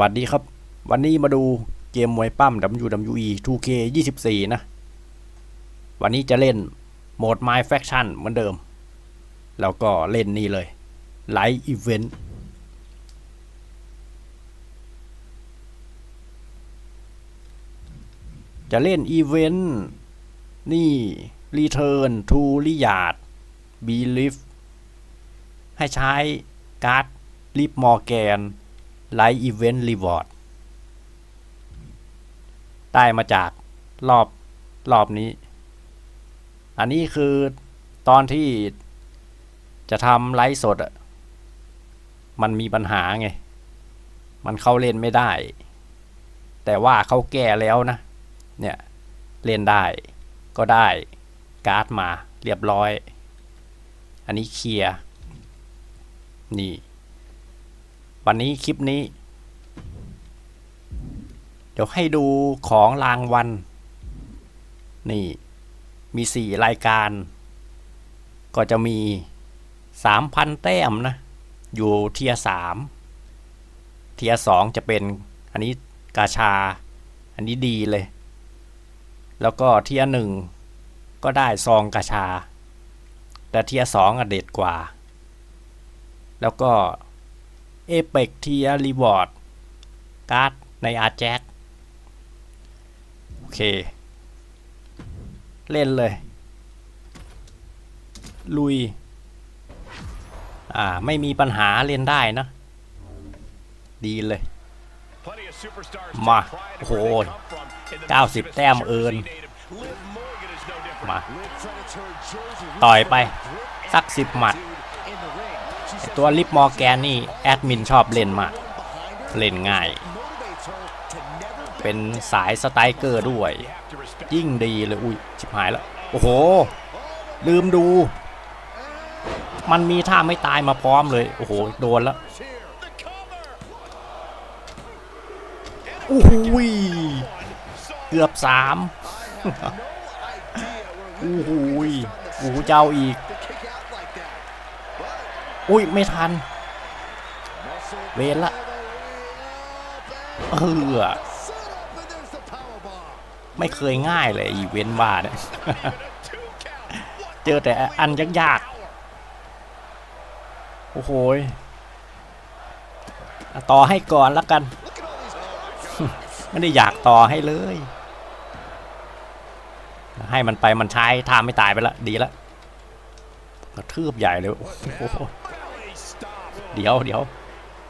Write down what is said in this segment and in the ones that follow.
วัสดีครับ วันนี้มาดูเกมมวยปั้ม WWE 2K 24 นะ วันนี้จะเล่นโหมด My Faction เหมือนเดิม แล้วก็เล่นนี่เลย Live Event จะเล่นอีเวนต์นี่ Return to r i y a d Belief ให้ใช้การ์ดลิฟมอร์แกน ไลท์อีเวนต์รีวอร์ดได้มาจากรอบรอบนี้ อันนี้คือตอนที่จะทำไลฟ์สดอะมันมีปัญหาไง มันเข้าเล่นไม่ได้ แต่ว่าเขาแก้แล้วนะ เนี่ย เล่นได้ก็ได้การ์ดมาเรียบร้อย อันนี้เคลียร์ นี่ วันนี้คลิปนี้ เดี๋ยวให้ดูของรางวัลนี่มีสี่รายการ ก็จะมีสามพันแต้มนะ อยู่เทียสามเทียสองจะเป็นอันนี้กาชา อันนี้ดีเลย แล้วก็เทียหนึ่งก็ได้ซองกาชา แต่เทียสองอะเด็ดกว่า แล้วก็ เอเปกเทียรีวอร์ดการ์ดในอาแจ็คโอเค เล่นเลย ลุย อ่า ไม่มีปัญหาเล่นได้นะ ดีเลย มา โอ้โอ้โหโห90 90 แต้แต้มมเอิเอิญนมามา ต่อยไป สักสิบหมัดไอ้ ตัวลิปมอร์แกนนี่แอดมินชอบเล่นมาก เล่นง่าย เป็นสายสไตรเกอร์ด้วย ยิ่งดีเลย อุ้ยชิบหายแล้ว โอ้โห ลืมดู มันมีท่าไม่ตายมาพร้อมเลย โอ้โห โดนแล้วโอ้โหเกือบสามโอ้โหโอ้โหเจ้าอีก อุ้ยไม่ทัน เวรละเออไม่เคยง่ายเลยอีเวนต์ว่าเนี่ยเจอแต่อันยากๆ โอ้โหต่อให้ก่อนละกัน ไม่ได้อยากต่อให้เลย ให้มันไปมันใช้ท่าไม่ตายไปละ ดีละกระทืบใหญ่เลยโอ้โห เดี๋ยวเดี๋ยว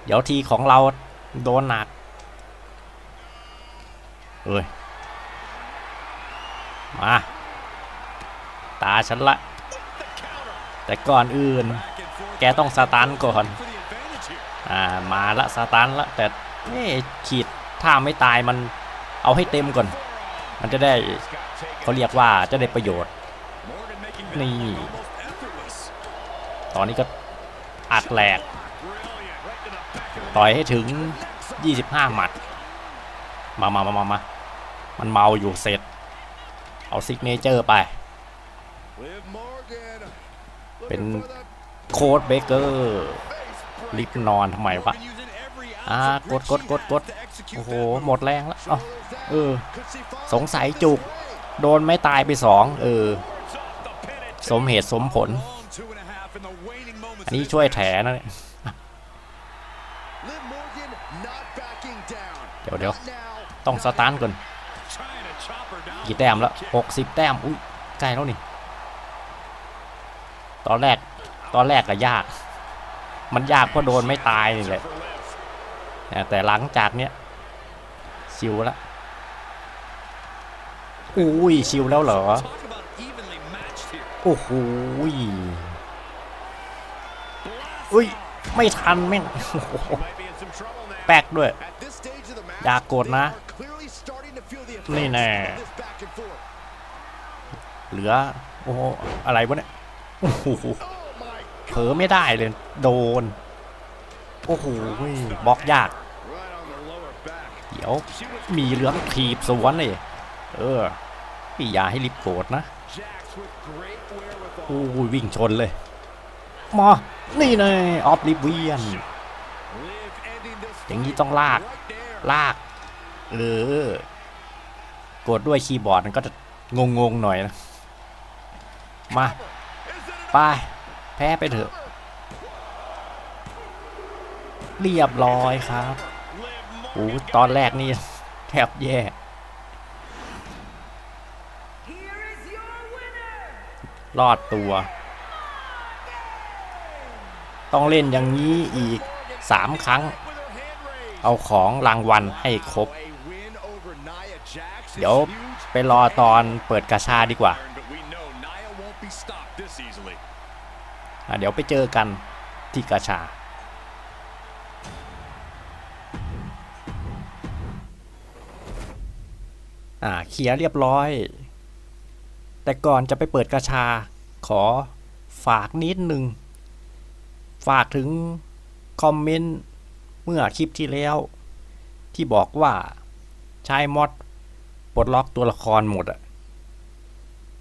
เดี๋ยวทีของเราโดนหนักเอ้ย มา ตาฉันละ แต่ก่อนอื่น แกต้องสตันก่อน อ่า มาละสตันละ แต่นี่ขีดถ้าไม่ตายมันเอาให้เต็มก่อน มันจะได้เขาเรียกว่าจะได้ประโยชน์ นี่ ตอนนี้ก็อัดแหลก ต่อยให้ถึง 25 หมัด มามามามามามันเมาอยู่เสร็จ เอาซิกเนเจอร์ไป เป็นโค้ดเบเกอร์ลิฟนอนทำไมวะอ่ากดกดกดกดโอ้โห หมดแรงแล้วเอออสงสัยจุก โดนไม่ตายไปสองเออ สมเหตุสมผล อันนี้ช่วยแถนะเนี่ยเดี๋ยวเดี๋ยวต้องสตาร์ทก่อนกี่แต้มแล้วหกสิบแต้มอุ้ยใกล้แล้วนี่ ตอนแรกตอนแรกก็ยาก มันยากเพราะโดนไม่ตายนี่แหละแต่หลังจากเนี้ยชิวล้วอุ้ยชิวแล้วเหรอโอ้โหอุ้ยไม่ทันแม่งแปลกด้วย อย่ากดนะ นี่แน่เหลือ โอ้โหอะไรวะเนี่ยโอ้โหเผลอไม่ได้เลย โดน โอ้โหบล็อกยาก เดี๋ยวมีเหลืองถีบสวนเลยเออพี่ยาให้รีบโกรธนะโอ้ยวิ่งชนเลยมา นี่เลยออฟลิเวียน อย่างนี้ต้องลาก ลากเออกดด้วยคีย์บอร์ดมันก็จะงงๆหน่อยนะ มา ไป แพ้ไปเถอะ เรียบร้อยครับโอ้ตอนแรกนี่แทบแย่รอดตัว ต้องเล่นอย่างนี้อีกสามครั้ง เอาของรางวัลให้ครบ เดี๋ยวไปรอตอนเปิดกาชาดีกว่า เดี๋ยวไปเจอกันที่กาชาอ่าเคลียร์เรียบร้อย แต่ก่อนจะไปเปิดกาชา ขอฝากนิดหนึ่งฝากถึงคอมเมนต์ เมื่อคลิปที่แล้ว ที่บอกว่าใช้มอดปลดล็อกตัวละครหมดอะ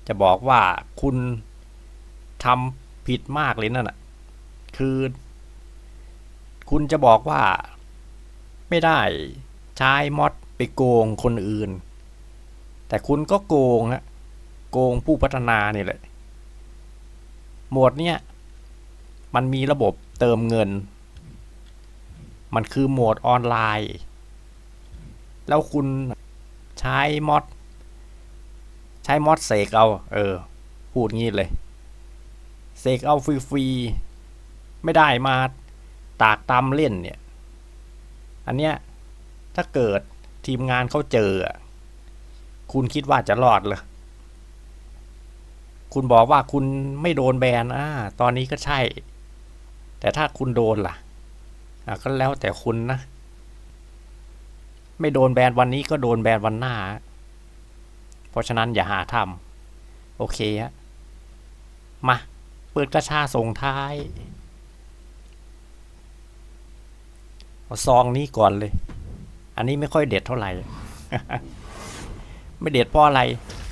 จะบอกว่าคุณทำผิดมากเลยนั่นอะคือ คุณจะบอกว่า ไม่ได้ใช้มอดไปโกงคนอื่น แต่คุณก็โกงฮะโกงผู้พัฒนานี่แหละ หมดเนี้ยมันมีระบบเติมเงิน มันคือโหมดออนไลน์ แล้วคุณใช้มอดใช้มอดเสกเอา เออ พูดงี้เลยเสกเอาฟรีๆไม่ได้มาตากตำเล่นเนี่ย อันเนี้ยถ้าเกิดทีมงานเขาเจอ คุณคิดว่าจะรอดเหรอคุณบอกว่าคุณไม่โดนแบนอ่าตอนนี้ก็ใช่ แต่ถ้าคุณโดนล่ะ ก็แล้วแต่คุณนะ ไม่โดนแบนวันนี้ก็โดนแบนวันหน้า เพราะฉะนั้นอย่าหาทำโอเคฮะมาเปิดกระชาส่งท้ายเอาซองนี้ก่อนเลย อันนี้ไม่ค่อยเด็ดเท่าไหร่ ไม่เด็ดเพราะอะไร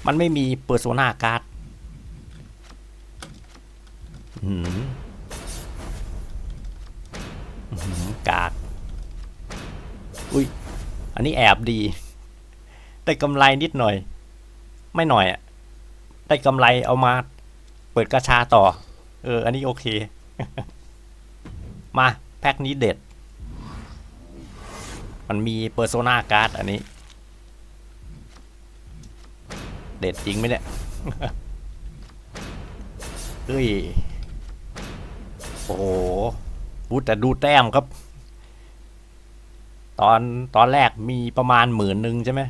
มันไม่มีเปอร์โซนาการ์ด กากอุ้ยอันนี้แอบดี ได้กำไรนิดหน่อย ไม่หน่อยอะได้กำไรเอามาเปิดกระชาต่อ เออ อันนี้โอเค มา แพ็คนี้เด็ด มันมีเปอร์โซนาการ์ดอันนี้ เด็ดจริงไหมเนี่ยเฮ้ย โอ้โหแต่ดูแต้มครับ ตอนตอนแรกมีประมาณหมื่นหนึ่งใช่ไหม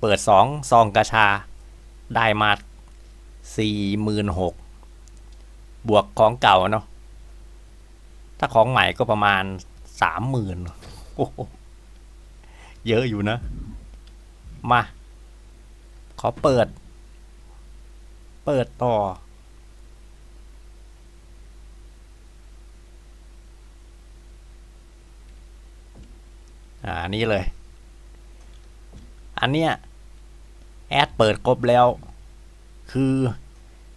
เปิดสองซองกระชา ได้มาสี่หมื่นหกบวกของเก่าเนาะ ถ้าของใหม่ก็ประมาณสามหมื่นเยอะอยู่นะ มา ขอเปิด เปิดต่อ อ่านี่เลย อันเนี้ยแอดเปิดครบแล้ว คือ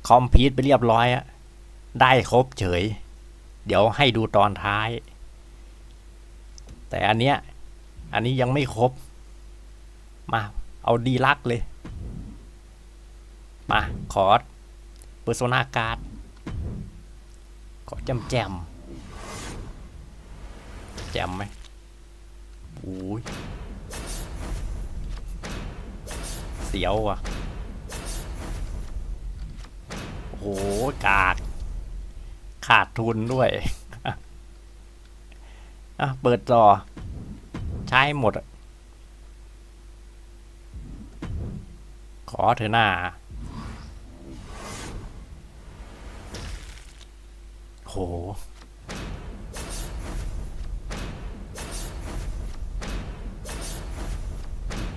คอมพิวต์ไปเรียบร้อยอะได้ครบเฉย เดี๋ยวให้ดูตอนท้าย แต่อันเนี้ย อันนี้ยังไม่ครบ มา เอาดีลักเลย มาขอเปอร์โซนาการ์ดขอแจมแจมแจมไหม โอ้ยเสียวอะโอ้โหกากขาดทุนด้วยอะเปิดจอ ใช้หมดอะขอเถอหน้าโห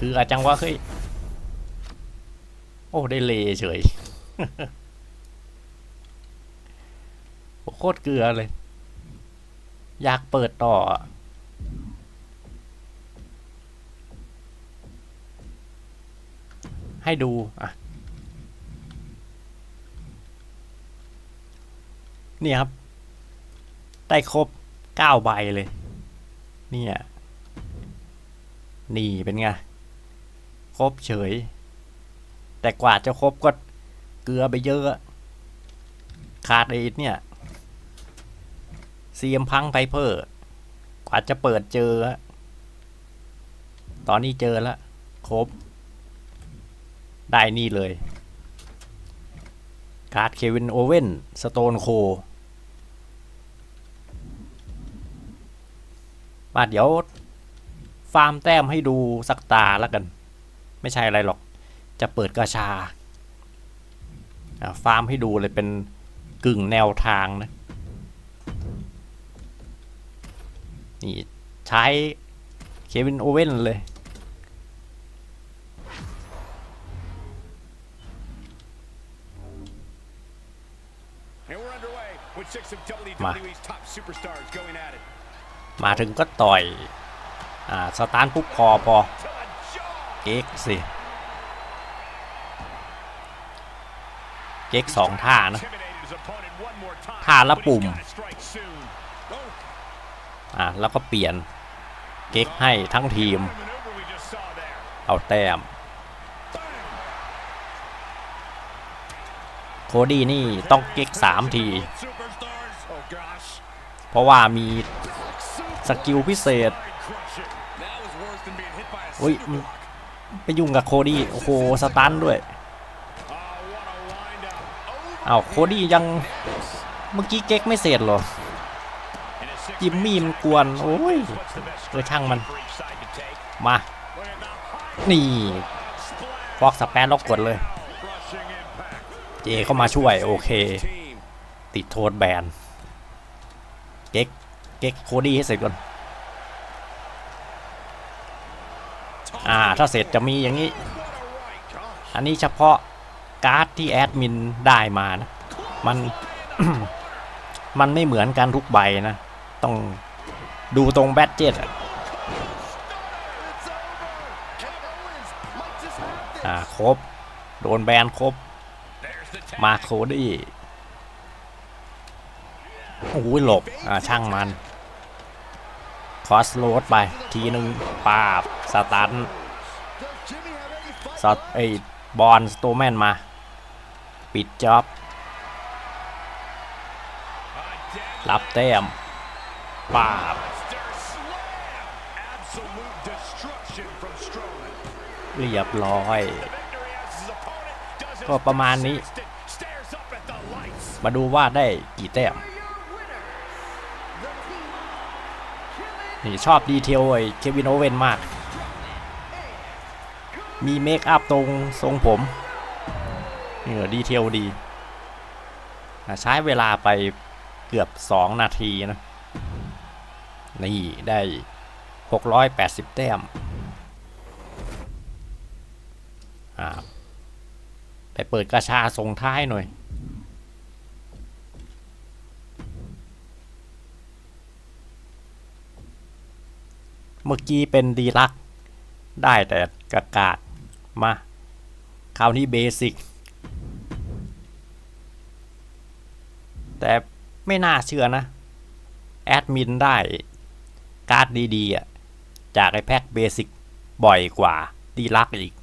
คืออาจังว่าเฮ้ย โอ้ ได้เลเฉยโคตรเกลือเลย อยากเปิดต่อ ให้ดูอะนี่ครับ ได้ครบเก้าใบเลย เนี่ย นี่เป็นไง ครบเฉย แต่กว่าจะครบก็เกลือไปเยอะ ขาดไอ้เนี่ยเซียมพังไพเพอร์กว่าจะเปิดเจอ ตอนนี้เจอแล้วครบ ได้นี่เลยการ์ดเควินโอเว่นสโตนโคมาเดี๋ยว ฟาร์มแต้มให้ดูสักตาแล้วกัน ไม่ใช่อะไรหรอก จะเปิดกระชาอะฟาร์มให้ดูเลยเป็นกึ่งแนวทางนะ นี่ใช้เควินโอเว่นเลย And we're underway with six of Ma. WWE's top superstars going at it. มาถึงก็ต่อย อ่า สตาร์ทปุ๊บคอพอ To the jaw. เก๊กสิเก๊กสองท่านะท่าละปุ่ม อะ แล้วก็เปลี่ยน เก๊กให้ทั้งทีม เอาแต้ม โคดี้นี่ต้องเก๊กสามที เพราะว่ามีสกิลพิเศษ อุ้ย ไปยุ่งกับโคดี้โอ้โหสตันด้วย Oh, what a wind up. Over อ้าวโคดี้ยังเมื่อกี้เก๊กไม่เสร็จหรอจิมมี่มันกวนโอ้ยเออช่างมันมานี่ฟอกสแปนล็อกกดเลย เจเข้ามาช่วยโอเค ติดโทษแบนเก๊กเก๊กโคดี้ให้เสร็จก่อน อ่าถ้าเสร็จจะมีอย่างนี้ อันนี้เฉพาะการ์ดที่แอดมินได้มานะมัน มันไม่เหมือนกันทุกใบนะ ต้องดูตรงแบตเจ็ตอ่าครบ โดนแบนครบ มาโคดี้โอ้ยหลบ อ่า ช่างมัน คอสโรดไป ทีหนึ่งปาบ สตันสตไอบอลสโตแมนมา ปิดจ็อบ A dead รับแต้มปาบ monster slam. Absolute destruction from Strowman. เรียบร้อย The victory as his opponent does his ก็ประมาณนี้ best and stares up at the lights. มาดูว่าได้กี่แต้ม Are your winners, the team killing นี่ชอบดีเทลไอ้เควินโอเวนมาก มีเมคอัพตรงทรงผมนี่ดีเทลดี ใช้เวลาไปเกือบ 2 นาทีนะ นี่ได้ 680 แต้มไปเปิดกระชาส่งท้ายหน่อยเมื่อกี้เป็นดีลัก ได้แต่กากาด มาคราวนี้เบสิกแต่ไม่น่าเชื่อนะ แอดมินได้การ์ดดีๆอะจากไอแพ็คเบสิกบ่อยกว่าดีลักอีก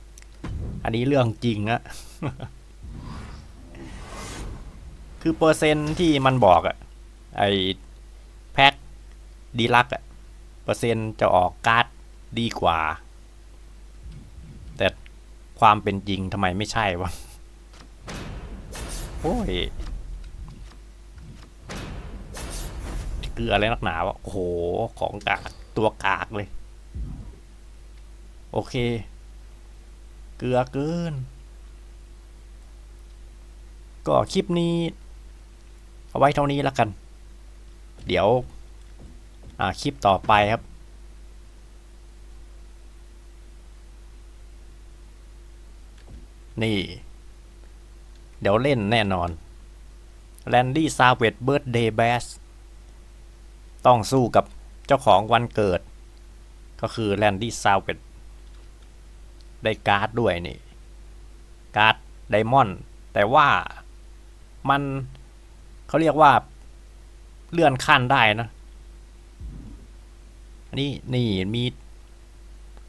อันนี้เรื่องจริงอะคือเปอร์เซ็นที่มันบอกอะไอแพ็คดีลักอะเปอร์เซ็นจะออกการ์ดดีกว่า ความเป็นจริงทำไมไม่ใช่วะ โอ้ยเกลืออะไรนักหนาวะโอ้โห ของกากตัวกากเลย โอเค เกลือเกิน ก็คลิปนี้ เอาไว้เท่านี้แล้วกัน เดี๋ยวคลิปต่อไปครับ นี่ เดี๋ยวเล่นแน่นอนแลนดี้ซาเวตเบิร์ดเดย์แบสต้องสู้กับเจ้าของวันเกิด ก็คือแลนดี้ซาเวตได้การ์ดด้วยนี่ การ์ดไดมอนด์แต่ว่ามันเขาเรียกว่าเลื่อนขั้นได้นะนนี้นี่มี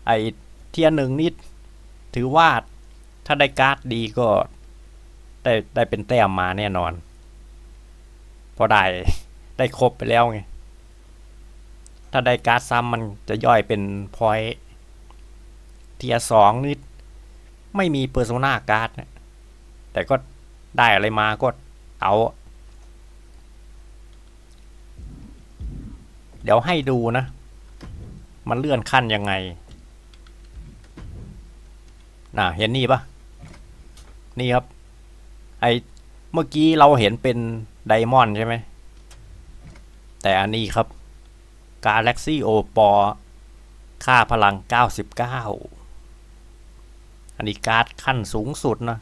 ไอเทียหนึ่งนี่ถือว่า ถ้าได้การ์ดดีก็ได้ได้เป็นแต้มมาแน่นอนเพอได้ได้ครบไปแล้วไง ถ้าได้การ์ดซ้ำมันจะย่อยเป็นพอยต์เทียสองนี่ไม่มีเปอร์โซนาการ์ดแต่ก็ได้อะไรมาก็เอา เดี๋ยวให้ดูนะ มันเลื่อนขั้นยังไง น่ะ เห็นนี่ปะ นี่ครับ ไอเมื่อกี้เราเห็นเป็นไดมอนด์ใช่ไหม แต่อันนี้ครับ Galaxy O ปอค่าพลัง 99 อันนี้การ์ดขั้นสูงสุดนะ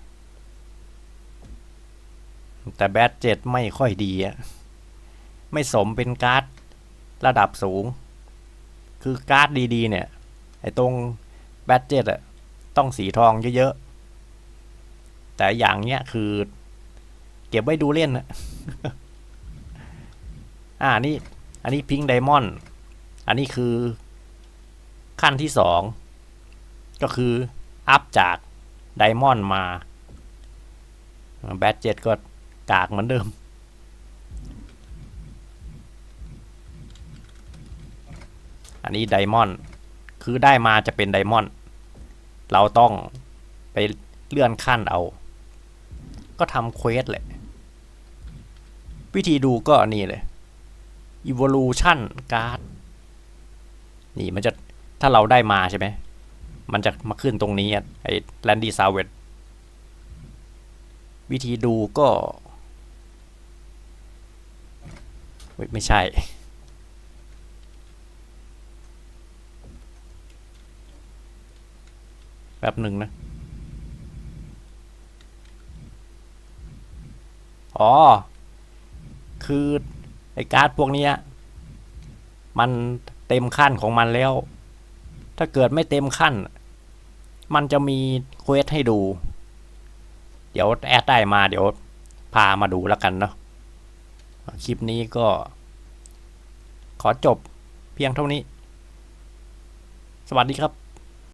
แต่แบทเจ็ดไม่ค่อยดีอะไม่สมเป็นการ์ดระดับสูง คือการ์ดดีๆ เนี่ย ไอ้ตรงแบทเจ็ดอะต้องสีทองเยอะๆ แต่อย่างเนี้ยคือ เก็บไว้ดูเล่นนะอ่านี่ อันนี้พิงไดมอนด์อันนี้คือขั้นที่สองก็คือ อัพจากไดมอนด์มาแบทเจ็ดก็กากเหมือนเดิม อันนี้ไดมอนด์คือได้มาจะเป็นไดมอนด์เราต้องไปเลื่อนขั้นเอา ก็ทำเควสแหละ วิธีดูก็นี่เลย evolution card นี่มันจะถ้าเราได้มาใช่ไหม มันจะมาขึ้นตรงนี้ไอ้ Landy s a v e t วิธีดูก็ไม่ใช่แป๊บหนึ่งนะ อ๋อ คือไอ้การ์ดพวกนี้มันเต็มขั้นของมันแล้ว ถ้าเกิดไม่เต็มขั้น มันจะมีเควสให้ดู เดี๋ยวแอดได้มาเดี๋ยวพามาดูแล้วกันเนาะ คลิปนี้ก็ ขอจบเพียงเท่านี้ สวัสดีครับ